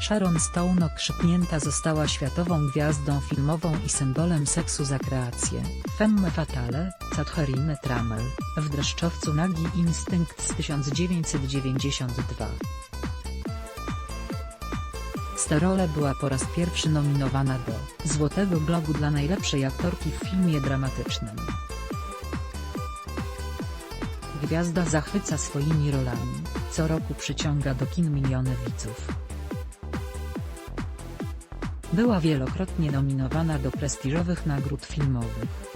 Sharon Stone okrzyknięta została światową gwiazdą filmową i symbolem seksu za kreację. Femme fatale, Catherine Trammell, w dreszczowcu Nagi Instynkt z 1992. Za rolę była po raz pierwszy nominowana do Złotego Globu dla najlepszej aktorki w filmie dramatycznym. Gwiazda zachwyca swoimi rolami, co roku przyciąga do kin miliony widzów. Była wielokrotnie nominowana do prestiżowych nagród filmowych.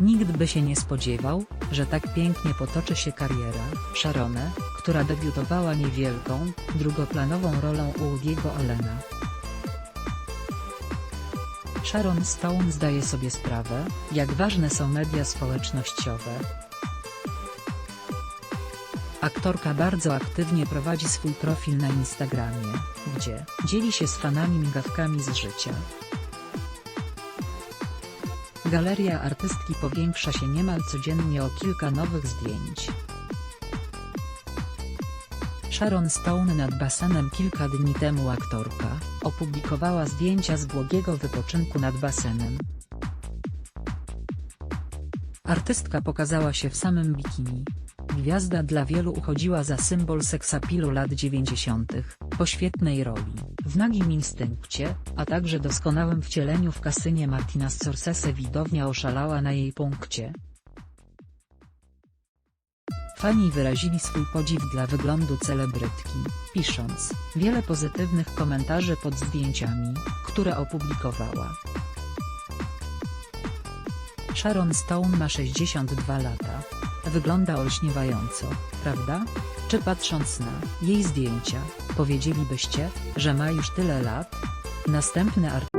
Nikt by się nie spodziewał, że tak pięknie potoczy się kariera Sharone, która debiutowała niewielką, drugoplanową rolą u Woody'ego Allena. Sharon Stone zdaje sobie sprawę, jak ważne są media społecznościowe. Aktorka bardzo aktywnie prowadzi swój profil na Instagramie, gdzie dzieli się z fanami migawkami z życia. Galeria artystki powiększa się niemal codziennie o kilka nowych zdjęć. Sharon Stone nad basenem kilka dni temu aktorka opublikowała zdjęcia z błogiego wypoczynku nad basenem. Artystka pokazała się w samym bikini. Gwiazda dla wielu uchodziła za symbol seksapilu lat 90., po świetnej roli, w nagim instynkcie, a także doskonałym wcieleniu w kasynie Martina Scorsese widownia oszalała na jej punkcie. Fani wyrazili swój podziw dla wyglądu celebrytki, pisząc wiele pozytywnych komentarzy pod zdjęciami, które opublikowała. Sharon Stone ma 62 lata. Wygląda olśniewająco, prawda? Czy patrząc na jej zdjęcia, powiedzielibyście, że ma już tyle lat? Następny artykuł.